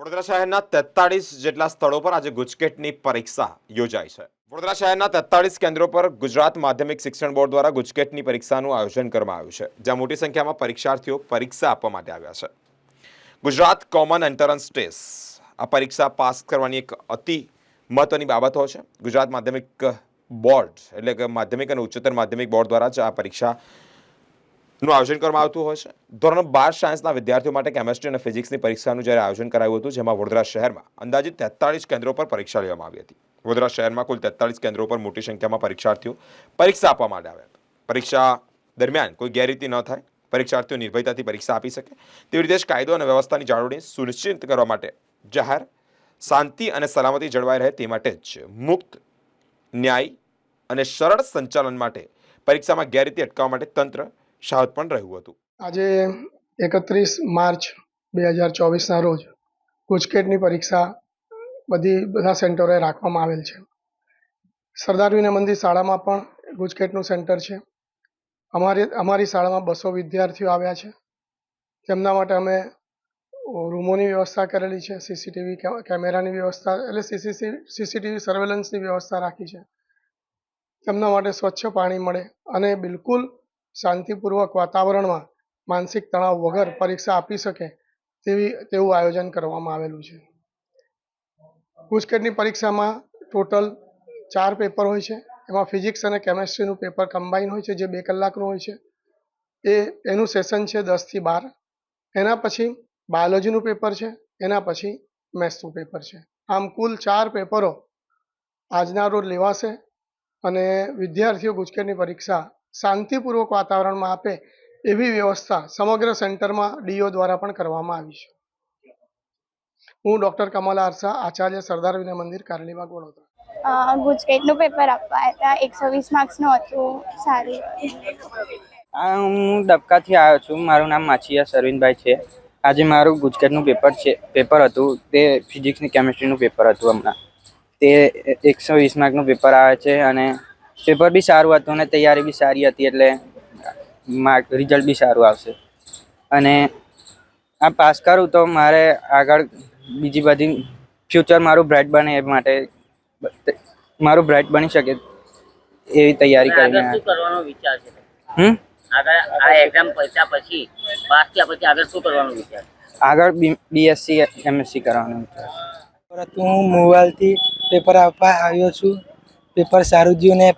વડોદરા શહેરના તેતાળીસ જેટલા સ્થળો પર આજે ગુજકેટની પરીક્ષા યોજાઈ છે. વડોદરા શહેરના તેતાળીસ કેન્દ્રો પર ગુજરાત માધ્યમિક શિક્ષણ બોર્ડ દ્વારા ગુજકેટની પરીક્ષાનું આયોજન કરવામાં આવ્યું છે, જ્યાં મોટી સંખ્યામાં પરીક્ષાર્થીઓ પરીક્ષા આપવા માટે આવ્યા છે. ગુજરાત કોમન એન્ટ્રન્સ ટેસ્ટ, આ પરીક્ષા પાસ કરવાની એક અતિ મહત્વની બાબત હોય છે. ગુજરાત માધ્યમિક બોર્ડ, એટલે કે માધ્યમિક અને ઉચ્ચતર માધ્યમિક બોર્ડ દ્વારા જ આ પરીક્ષા નું આયોજન કરવામાં આવતું હોય છે. ધોરણ બાર સાયન્સના વિદ્યાર્થીઓ માટે કેમેસ્ટ્રી અને ફિઝિક્સની પરીક્ષાનું જ્યારે આયોજન કરાયું હતું, જેમાં વડોદરા શહેરમાં અંદાજિત તેતાળીસ કેન્દ્રો પર પરીક્ષા લેવામાં આવી હતી. વડોદરા શહેરમાં કુલ તેતાળીસ કેન્દ્રો પર મોટી સંખ્યામાં પરીક્ષાર્થીઓ પરીક્ષા આપવા માટે આવ્યા પરીક્ષા દરમિયાન કોઈ ગેરરીતિ ન થાય. પરીક્ષાર્થીઓ નિર્ભયતાથી પરીક્ષા આપી શકે. તેવી રીતે જ કાયદો અને વ્યવસ્થાની જાળવણી સુનિશ્ચિત કરવા માટે જાહેર, શાંતિ અને સલામતી જળવાઈ રહે તે માટે જ મુક્ત, ન્યાય અને સરળ સંચાલન માટે પરીક્ષામાં ગેરરીતિ અટકાવવા માટે તંત્ર સાવધ પણ રહ્યું હતું. આજે એકત્રીસ માર્ચ બે હજાર ચોવીસના રોજ ગુજકેટની પરીક્ષા બધી, બધા સેન્ટરોએ રાખવામાં આવેલ છે. સરદાર વિનય મંદિર શાળામાં પણ ગુજકેટનું સેન્ટર છે. અમારી અમારી શાળામાં બસો વિદ્યાર્થીઓ આવ્યા છે. તેમના માટે અમે રૂમોની વ્યવસ્થા કરેલી છે, સીસીટીવી કેમેરાની વ્યવસ્થા, એટલે સીસીસી, સીસીટીવી સર્વેલન્સની વ્યવસ્થા રાખી છે. તેમના માટે સ્વચ્છ પાણી મળે અને બિલકુલ શાંતિપૂર્વક વાતાવરણમાં માનસિક તણાવ વગર પરીક્ષા આપી શકે તેવી, તેવું આયોજન કરવામાં આવેલું છે. ગુજકેટની પરીક્ષામાં ટોટલ ચાર પેપર હોય છે. એમાં ફિઝિક્સ અને કેમેસ્ટ્રીનું પેપર કમ્બાઈન હોય છે, જે બે કલાકનું હોય છે. એ, એનું સેશન છે દસથી બાર. એના પછી બાયોલોજીનું પેપર છે, એના પછી મેથ્સનું પેપર છે. આમ કુલ ચાર પેપરો આજના રોજ લેવાશે અને વિદ્યાર્થીઓ ગુજકેટની પરીક્ષા શાંતિપૂર્વક વાતાવરણમાં આપે એવી વ્યવસ્થા સમગ્ર સેન્ટરમાં ડીઓ દ્વારા પણ કરવામાં આવી છે. હું ડૉક્ટર કમલ આરસા આચાર્ય સરદાર વિનય મંદિર કારણીમાં વડોદરા. અ, ગુજકેટનું પેપર આપવા હતા. એકસો વીસ માર્ક્સનું હતું. સારું. હું ડબકાથી આવ્યો છું. મારું નામ માછીયા સરવિંદભાઈ છે. આજે મારું ગુજકેટનું પેપર છે પેપર હતું. તે ફિઝિક્સની કેમિસ્ટ્રીનું પેપર હતું હમણાં. તે એકસો વીસ માર્કનું પેપર આવે છે અને પેપર બી સારું હતું અને તૈયારી બી સારી હતી એટલે માર્ક રિઝલ્ટ બી સારું આવશે. અને આ પાસ કરું તો મારે આગળ બીજી બધી ફ્યુચર મારું બ્રાઇટ બને એ માટે મારું બ્રાઇટ બની શકે એવી તૈયારી કરીને. શું કરવાનો વિચાર છે? હમ? આગળ આ એક્ઝામ પૈસા પછી પાસ થયા પછી આગળ શું કરવાનો વિચાર આગળ બીએસસી એમએસસી કરવાનું છે. પરંતુ હું મોબાઈલથી પેપર આપવા આવ્યો છું. પેપર સારું ગયું ને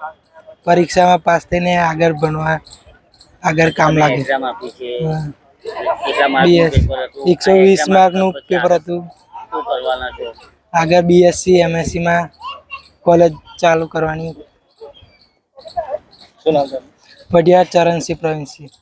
પરીક્ષામાં પાસ થઈને આગળ ભણવા આગળ કામ લાગે. એકસો વીસ માર્ક માર્કનું પેપર હતું. આગળ બીએસસી એમએસસીમાં કોલેજ ચાલુ કરવાની. પઢિયાર ચરણસિંહ પ્રવીણસિંહ